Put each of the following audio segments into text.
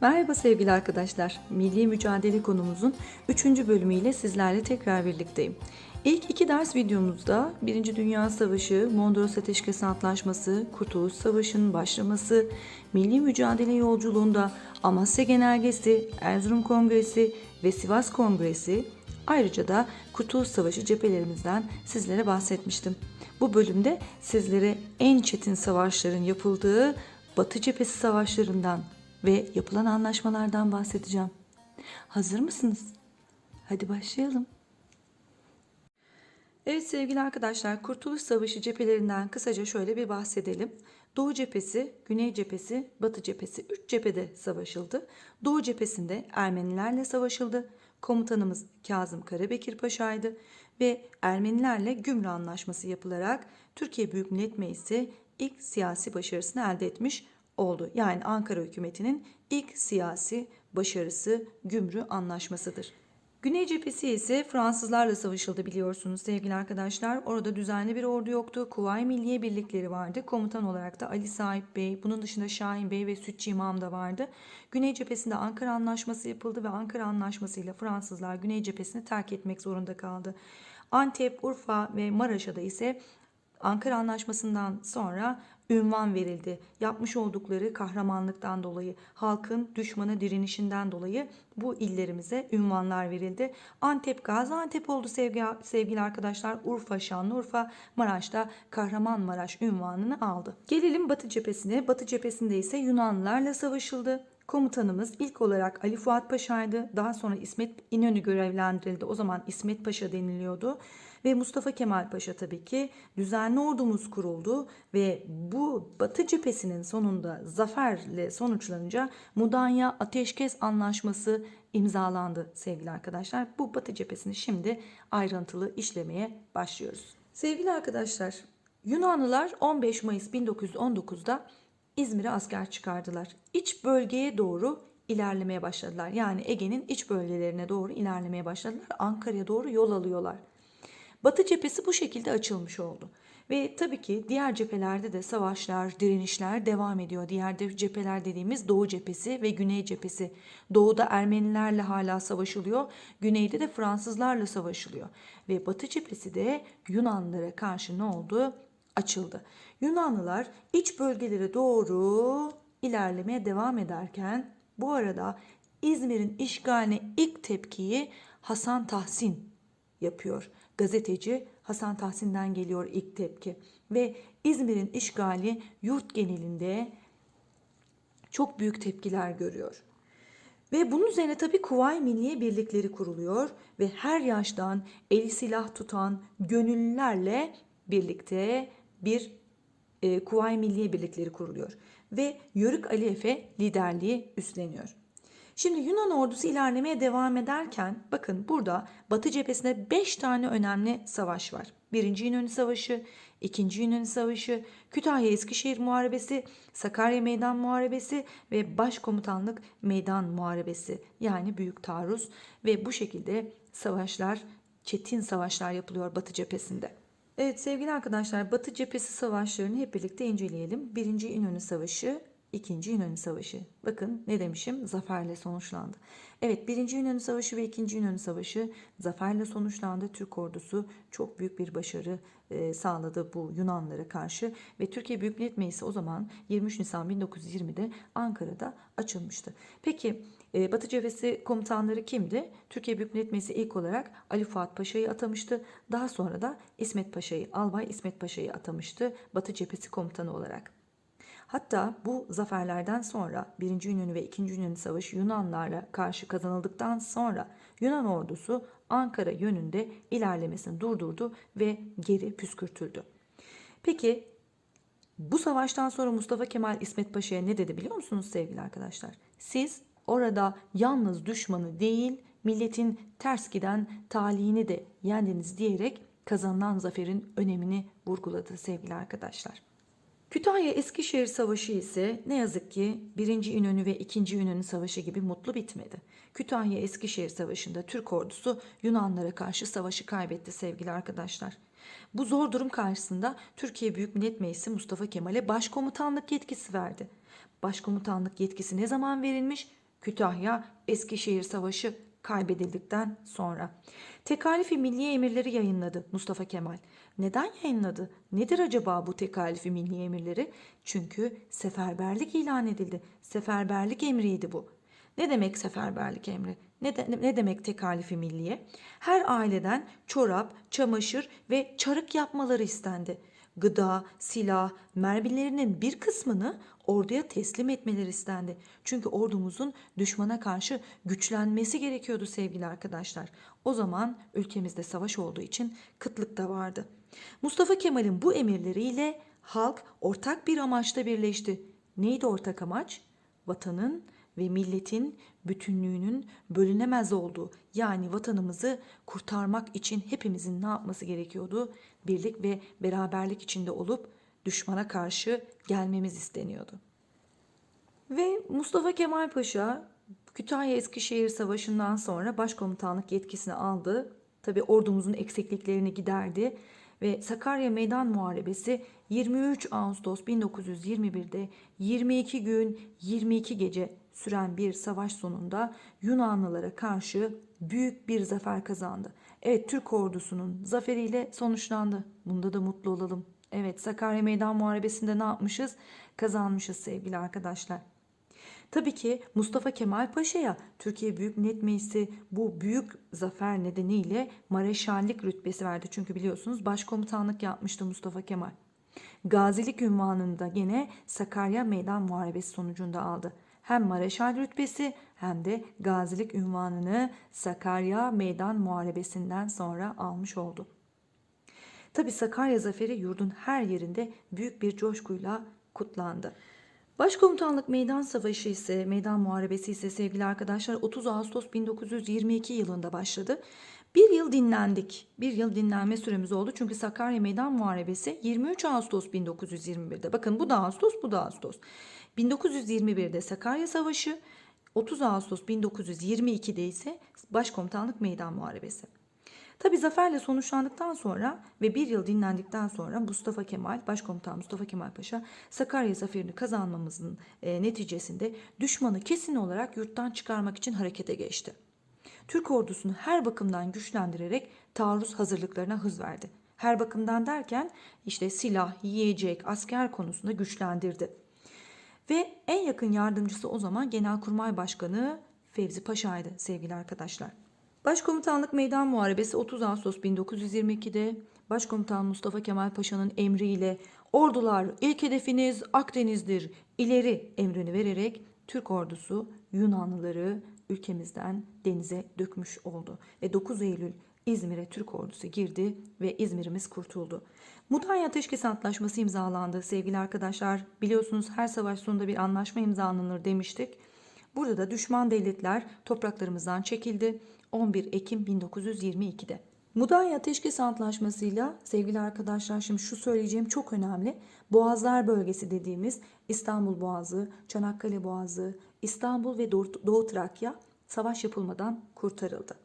Merhaba sevgili arkadaşlar. Milli Mücadele konumuzun 3. bölümüyle sizlerle tekrar birlikteyim. İlk iki ders videomuzda 1. Dünya Savaşı, Mondros Ateşkes Antlaşması, Kurtuluş Savaşı'nın başlaması, milli mücadele yolculuğunda Amasya Genelgesi, Erzurum Kongresi ve Sivas Kongresi, ayrıca da Kurtuluş Savaşı cephelerimizden sizlere bahsetmiştim. Bu bölümde sizlere en çetin savaşların yapıldığı Batı cephesi savaşlarından ve yapılan anlaşmalardan bahsedeceğim. Hazır mısınız? Hadi başlayalım. Evet sevgili arkadaşlar, Kurtuluş Savaşı cephelerinden kısaca şöyle bir bahsedelim. Doğu cephesi, Güney cephesi, Batı cephesi 3 cephede savaşıldı. Doğu cephesinde Ermenilerle savaşıldı. Komutanımız Kazım Karabekir Paşa'ydı ve Ermenilerle Gümrü Anlaşması yapılarak Türkiye Büyük Millet Meclisi ilk siyasi başarısını elde etmiş oldu. Yani Ankara hükümetinin ilk siyasi başarısı Gümrü Anlaşması'dır. Güney cephesi ise Fransızlarla savaşıldı biliyorsunuz sevgili arkadaşlar. Orada düzenli bir ordu yoktu. Kuvayi Milliye birlikleri vardı. Komutan olarak da Ali Sahip Bey, bunun dışında Şahin Bey ve Sütçü İmam da vardı. Güney cephesinde Ankara Anlaşması yapıldı ve Ankara Anlaşması ile Fransızlar Güney cephesini terk etmek zorunda kaldı. Antep, Urfa ve Maraş'a da ise Ankara Anlaşması'ndan sonra ünvan verildi. Yapmış oldukları kahramanlıktan dolayı, halkın düşmana direnişinden dolayı bu illerimize ünvanlar verildi. Antep Gaziantep oldu sevgili, sevgili arkadaşlar. Urfa Şanlıurfa, Maraş'ta Kahramanmaraş ünvanını aldı. Gelelim Batı cephesine. Batı cephesinde ise Yunanlılarla savaşıldı. Komutanımız ilk olarak Ali Fuat Paşa'ydı. Daha sonra İsmet İnönü görevlendirildi. O zaman İsmet Paşa deniliyordu. Ve Mustafa Kemal Paşa tabii ki düzenli ordumuz kuruldu ve bu Batı cephesinin sonunda zaferle sonuçlanınca Mudanya Ateşkes Anlaşması imzalandı sevgili arkadaşlar. Bu Batı cephesini şimdi ayrıntılı işlemeye başlıyoruz. Sevgili arkadaşlar, Yunanlılar 15 Mayıs 1919'da İzmir'e asker çıkardılar. İç bölgeye doğru ilerlemeye başladılar. Yani Ege'nin iç bölgelerine doğru ilerlemeye başladılar. Ankara'ya doğru yol alıyorlar. Batı cephesi bu şekilde açılmış oldu. Ve tabii ki diğer cephelerde de savaşlar, direnişler devam ediyor. Diğer de cepheler dediğimiz Doğu cephesi ve Güney cephesi. Doğuda Ermenilerle hala savaşılıyor. Güneyde de Fransızlarla savaşılıyor. Ve Batı cephesi de Yunanlılara karşı ne oldu? Açıldı. Yunanlılar iç bölgelere doğru ilerlemeye devam ederken bu arada İzmir'in işgaline ilk tepkiyi Hasan Tahsin yapıyor. Gazeteci Hasan Tahsin'den geliyor ilk tepki ve İzmir'in işgali yurt genelinde çok büyük tepkiler görüyor. Ve bunun üzerine tabii Kuvayi Milliye Birlikleri kuruluyor ve her yaştan eli silah tutan gönüllülerle birlikte bir e, Kuvayi Milliye Birlikleri kuruluyor. Ve Yörük Ali Efe liderliği üstleniyor. Şimdi Yunan ordusu ilerlemeye devam ederken bakın burada Batı cephesinde 5 tane önemli savaş var. Birinci İnönü Savaşı, İkinci İnönü Savaşı, Kütahya Eskişehir Muharebesi, Sakarya Meydan Muharebesi ve Başkomutanlık Meydan Muharebesi yani Büyük Taarruz ve bu şekilde savaşlar, çetin savaşlar yapılıyor Batı cephesinde. Evet sevgili arkadaşlar Batı cephesi savaşlarını hep birlikte inceleyelim. Birinci İnönü Savaşı, İkinci İnönü Savaşı. Bakın ne demişim? Zaferle sonuçlandı. Evet Birinci İnönü Savaşı ve İkinci İnönü Savaşı zaferle sonuçlandı. Türk ordusu çok büyük bir başarı e, sağladı bu Yunanlara karşı ve Türkiye Büyük Millet Meclisi o zaman 23 Nisan 1920'de Ankara'da açılmıştı. Peki e, Batı cephesi komutanları kimdi? Türkiye Büyük Millet Meclisi ilk olarak Ali Fuat Paşa'yı atamıştı. Daha sonra da İsmet Paşa'yı, Albay İsmet Paşa'yı atamıştı Batı cephesi komutanı olarak. Hatta bu zaferlerden sonra 1. İnönü ve 2. İnönü Savaşı Yunanlarla karşı kazanıldıktan sonra Yunan ordusu Ankara yönünde ilerlemesini durdurdu ve geri püskürtüldü. Peki bu savaştan sonra Mustafa Kemal İsmet Paşa'ya ne dedi biliyor musunuz sevgili arkadaşlar? Siz orada yalnız düşmanı değil milletin ters giden talihini de yendiniz diyerek kazanılan zaferin önemini vurguladı sevgili arkadaşlar. Kütahya Eskişehir Savaşı ise ne yazık ki 1. İnönü ve 2. İnönü Savaşı gibi mutlu bitmedi. Kütahya Eskişehir Savaşı'nda Türk ordusu Yunanlara karşı savaşı kaybetti sevgili arkadaşlar. Bu zor durum karşısında Türkiye Büyük Millet Meclisi Mustafa Kemal'e başkomutanlık yetkisi verdi. Başkomutanlık yetkisi ne zaman verilmiş? Kütahya Eskişehir Savaşı kaybedildikten sonra. Tekalifi Milliye Emirleri yayınladı Mustafa Kemal. Neden yayınladı? Nedir acaba bu tekalifi Milliye Emirleri? Çünkü seferberlik ilan edildi. Seferberlik emriydi bu. Ne demek seferberlik emri? Ne, de- ne demek tekalifi milliye? Her aileden çorap, çamaşır ve çarık yapmaları istendi. Gıda, silah, mermilerinin bir kısmını orduya teslim etmeleri istendi. Çünkü ordumuzun düşmana karşı güçlenmesi gerekiyordu sevgili arkadaşlar. O zaman ülkemizde savaş olduğu için kıtlık da vardı. Mustafa Kemal'in bu emirleriyle halk ortak bir amaçta birleşti. Neydi ortak amaç? Vatanın ve milletin bütünlüğünün bölünemez olduğu yani vatanımızı kurtarmak için hepimizin ne yapması gerekiyordu? Birlik ve beraberlik içinde olup düşmana karşı gelmemiz isteniyordu. Ve Mustafa Kemal Paşa Kütahya Eskişehir Savaşı'ndan sonra başkomutanlık yetkisini aldı. Tabi ordumuzun eksikliklerini giderdi ve Sakarya Meydan Muharebesi 23 Ağustos 1921'de 22 gün 22 gece süren bir savaş sonunda Yunanlılara karşı büyük bir zafer kazandı. Evet Türk ordusunun zaferiyle sonuçlandı. Bunda da mutlu olalım. Evet Sakarya Meydan Muharebesi'nde ne yapmışız? Kazanmışız sevgili arkadaşlar. Tabii ki Mustafa Kemal Paşa'ya Türkiye Büyük Millet Meclisi bu büyük zafer nedeniyle mareşallik rütbesi verdi. Çünkü biliyorsunuz başkomutanlık yapmıştı Mustafa Kemal. Gazilik ünvanını da gene Sakarya Meydan Muharebesi sonucunda aldı. Hem mareşal rütbesi hem de gazilik ünvanını Sakarya Meydan Muharebesi'nden sonra almış oldu. Tabi Sakarya zaferi yurdun her yerinde büyük bir coşkuyla kutlandı. Başkomutanlık Meydan Savaşı ise, Meydan Muharebesi ise sevgili arkadaşlar 30 Ağustos 1922 yılında başladı. Bir yıl dinlendik. Bir yıl dinlenme süremiz oldu. Çünkü Sakarya Meydan Muharebesi 23 Ağustos 1921'de. Bakın bu da Ağustos, bu da Ağustos. 1921'de Sakarya Savaşı, 30 Ağustos 1922'de ise Başkomutanlık Meydan Muharebesi. Tabi zaferle sonuçlandıktan sonra ve bir yıl dinlendikten sonra Mustafa Kemal, Başkomutan Mustafa Kemal Paşa Sakarya zaferini kazanmamızın e, neticesinde düşmanı kesin olarak yurttan çıkarmak için harekete geçti. Türk ordusunu her bakımdan güçlendirerek taarruz hazırlıklarına hız verdi. Her bakımdan derken işte silah, yiyecek, asker konusunda güçlendirdi. Ve en yakın yardımcısı o zaman Genelkurmay Başkanı Fevzi Paşa'ydı sevgili arkadaşlar. Başkomutanlık Meydan Muharebesi 30 Ağustos 1922'de Başkomutan Mustafa Kemal Paşa'nın emriyle ordular ilk hedefiniz Akdeniz'dir ileri emrini vererek Türk ordusu Yunanlıları ülkemizden denize dökmüş oldu. Ve 9 Eylül İzmir'e Türk ordusu girdi ve İzmir'imiz kurtuldu. Mudanya Ateşkes Antlaşması imzalandı sevgili arkadaşlar. Biliyorsunuz her savaş sonunda bir anlaşma imzalanır demiştik. Burada da düşman devletler topraklarımızdan çekildi 11 Ekim 1922'de. Mudanya Ateşkes Antlaşması'yla sevgili arkadaşlar şimdi şu söyleyeceğim çok önemli. Boğazlar bölgesi dediğimiz İstanbul Boğazı, Çanakkale Boğazı, İstanbul ve Doğu Trakya savaş yapılmadan kurtarıldı.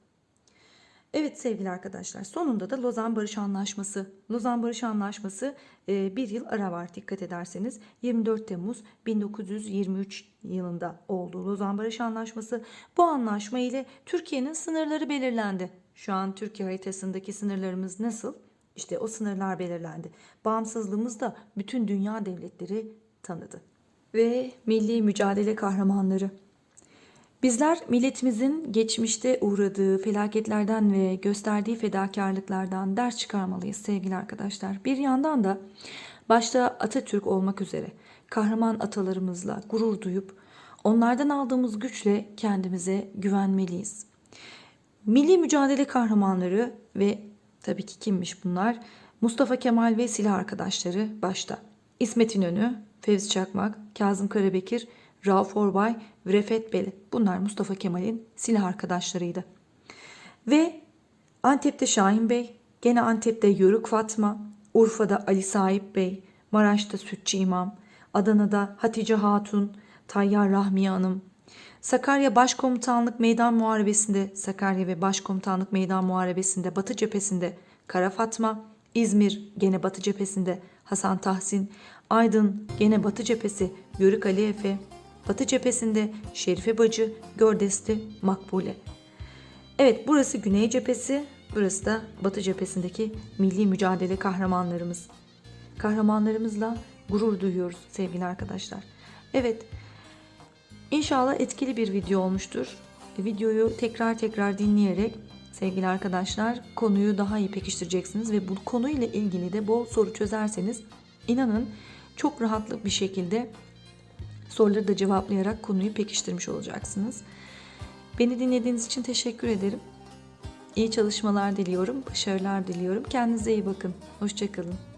Evet sevgili arkadaşlar sonunda da Lozan Barış Anlaşması. Lozan Barış Anlaşması e, bir yıl ara var dikkat ederseniz. 24 Temmuz 1923 yılında oldu Lozan Barış Anlaşması. Bu anlaşma ile Türkiye'nin sınırları belirlendi. Şu an Türkiye haritasındaki sınırlarımız nasıl? İşte o sınırlar belirlendi. Bağımsızlığımız da bütün dünya devletleri tanıdı. Ve milli mücadele kahramanları. Bizler milletimizin geçmişte uğradığı felaketlerden ve gösterdiği fedakarlıklardan ders çıkarmalıyız sevgili arkadaşlar. Bir yandan da başta Atatürk olmak üzere kahraman atalarımızla gurur duyup onlardan aldığımız güçle kendimize güvenmeliyiz. Milli mücadele kahramanları ve tabii ki kimmiş bunlar? Mustafa Kemal ve silah arkadaşları başta. İsmet İnönü, Fevzi Çakmak, Kazım Karabekir, Rauf Orbay ve Refet Beli. Bunlar Mustafa Kemal'in silah arkadaşlarıydı. Ve Antep'te Şahin Bey, gene Antep'te Yörük Fatma, Urfa'da Ali Sahip Bey, Maraş'ta Sütçü İmam, Adana'da Hatice Hatun, Tayyar Rahmiye Hanım, Sakarya Başkomutanlık Meydan Muharebesi'nde, Sakarya ve Başkomutanlık Meydan Muharebesi'nde Batı cephesinde Kara Fatma, İzmir gene Batı cephesinde Hasan Tahsin, Aydın gene Batı cephesi Yörük Ali Efe, Batı cephesinde Şerife Bacı, Gördesli, Makbule. Evet burası Güney cephesi, burası da Batı cephesindeki milli mücadele kahramanlarımız. Kahramanlarımızla gurur duyuyoruz sevgili arkadaşlar. Evet İnşallah etkili bir video olmuştur. Videoyu tekrar tekrar dinleyerek sevgili arkadaşlar konuyu daha iyi pekiştireceksiniz ve bu konuyla ilgili de bol soru çözerseniz inanın çok rahatlık bir şekilde soruları da cevaplayarak konuyu pekiştirmiş olacaksınız. Beni dinlediğiniz için teşekkür ederim. İyi çalışmalar diliyorum, başarılar diliyorum. Kendinize iyi bakın. Hoşçakalın.